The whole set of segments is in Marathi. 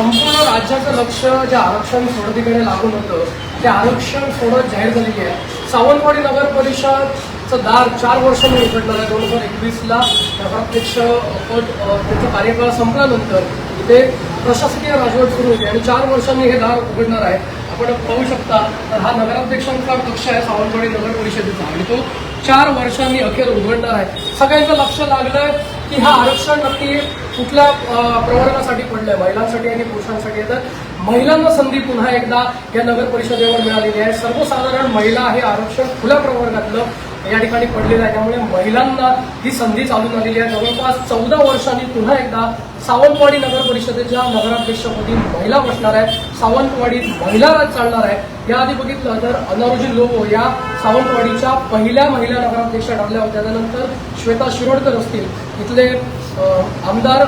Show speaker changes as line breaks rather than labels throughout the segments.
संपूर्ण राज्याचं लक्ष जे आरक्षण सोडतीकडे लागून होतं ते आरक्षण सोडत जाहीर झालेली आहे. सावंतवाडी नगर परिषदचं दार चार वर्षांनी उघडणार आहे. दोन हजार एकवीसला नगराध्यक्ष पद त्याचा कार्यकाळ संपल्यानंतर इथे प्रशासकीय राजवट सुरू होती आणि चार वर्षांनी हे दार उघडणार आहे. आपण पाहू शकता तर हा नगराध्यक्षांचा कक्ष आहे सावंतवाडी नगर परिषदेचा आणि तो चार वर्षांनी अखेर उघडणार आहे. सगळ्यांचं लक्ष लागलं आहे की हा आरक्षण नक्की कुठल्या प्रवर्गासाठी पडलंय? महिलांसाठी आणि पुरुषांसाठी. तर महिलांना संधी पुन्हा एकदा या नगर परिषदेवर मिळालेली आहे. सर्वसाधारण महिला हे आरक्षण खुल्या प्रवर्गातलं या ठिकाणी पडलेलं आहे. त्यामुळे महिलांना ही संधी चालून आलेली आहे. जवळपास चौदा वर्षांनी पुन्हा एकदा सावंतवाडी नगर परिषदेच्या नगराध्यक्षपदी महिला बसणार आहे सावंतवाडीत महिला राज चालणार आहे. याआधी बघितलं तर अनारोजी लोबो या सावंतवाडीच्या पहिल्या महिला नगराध्यक्ष ठरल्या होत्या. त्यानंतर श्वेता शिरोडकर असतील. इथले आमदार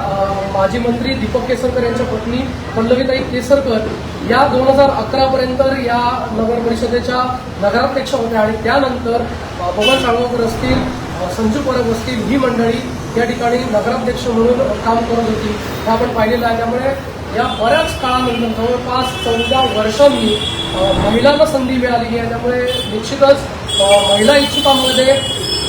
माजी मंत्री दीपक केसरकर यांच्या पत्नी पल्लवीताई केसरकर या दोन हजार अकरापर्यंत या नगर परिषदेच्या नगराध्यक्ष होत्या आणि त्यानंतर पवन बबन साळगावकर असतील संजू परब असतील ही मंडळी या ठिकाणी नगराध्यक्ष म्हणून काम करत होती. हे आपण पाहिलेलं आहे. त्यामुळे या बऱ्याच काळानंतर जवळपास चौदा वर्षांनी महिलांना संधी मिळालेली आहे. त्यामुळे निश्चितच महिला इच्छुकांमध्ये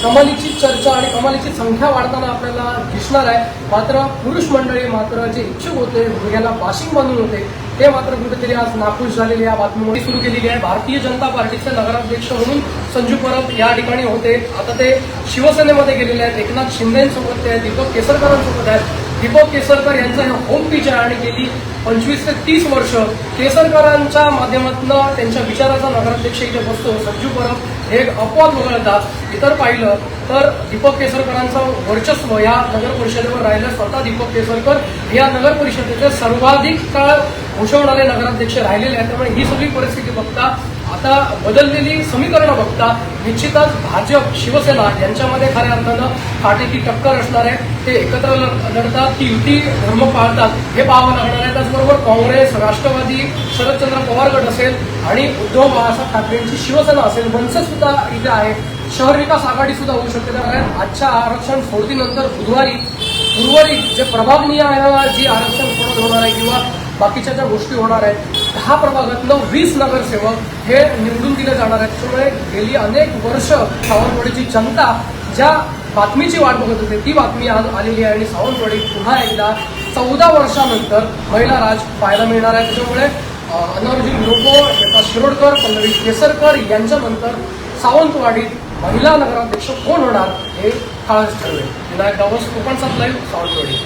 कमालीची चर्चा आणि कमालीची संख्या वाढताना आपल्याला दिसणार आहे. मात्र पुरुष मंडळी मात्र जे इच्छुक होते याला बाशिंग बांधून होते ते मात्र कुठेतरी आज नाखुश झालेली या बातमीमुळे सुरू केलेली आहे. भारतीय जनता पार्टीचे नगराध्यक्ष म्हणून संजू परब या ठिकाणी होते. आता ते शिवसेनेमध्ये गेलेले आहेत. एकनाथ शिंदेसोबत ते आहेत दीपक केसरकरांसोबत आहेत. दीपक केसरकर यांचं हे होम पिच आहे आणि गेली पंचवीस ते तीस वर्ष केसरकरांच्या माध्यमातून त्यांच्या विचाराचा नगराध्यक्ष इथे बसतो. संजू परब हे एक अपवाद वगळतात इतर पाहिलं तर दीपक केसरकरांचं वर्चस्व या नगर परिषदेवर राहिलं. स्वतः दीपक केसरकर या नगर परिषदेचे सर्वाधिक काळ भूषवणारे नगराध्यक्ष राहिलेले आहेत. त्यामुळे ही सगळी परिस्थिती बघता आता बदललेली समीकरणं बघता निश्चितच भाजप शिवसेना यांच्यामध्ये खऱ्या अर्थानं काटेची टक्कर असणार आहे. ते एकत्र ल- लढतात की युती धर्म पाळतात हे पाहावं लागणार आहे. त्याचबरोबर काँग्रेस राष्ट्रवादी शरदचंद्र पवार गट असेल आणि उद्धव बाळासाहेब ठाकरेंची शिवसेना असेल मनसे सुद्धा इथे आहे. शहर विकास आघाडी सुद्धा होऊ शकते. कारण आजच्या आरक्षण सोडतीनंतर बुधवारी उर्वरित जे प्रभावनीय आहे जी आरक्षण सोडत होणार आहे किंवा बाकीच्या ज्या गोष्टी होणार आहेत दहा प्रभागातलं वीस नगरसेवक हे निवडून दिले जाणार आहेत. त्यामुळे गेली अनेक वर्ष सावंतवाडीची जनता ज्या बातमीची वाट बघत होते ती बातमी आज आलेली आहे आणि सावंतवाडी पुन्हा एकदा चौदा वर्षानंतर महिला राज पाहायला मिळणार आहे. त्याच्यामुळे अनर्जी लोको श्वेता शिरोडकर पल्लवी केसरकर यांच्यानंतर सावंतवाडीत महिला नगराध्यक्ष कोण होणार हे काळच ठरवेल. विनायक गावस कोकण सात लाईव्ह सावंतवाडी.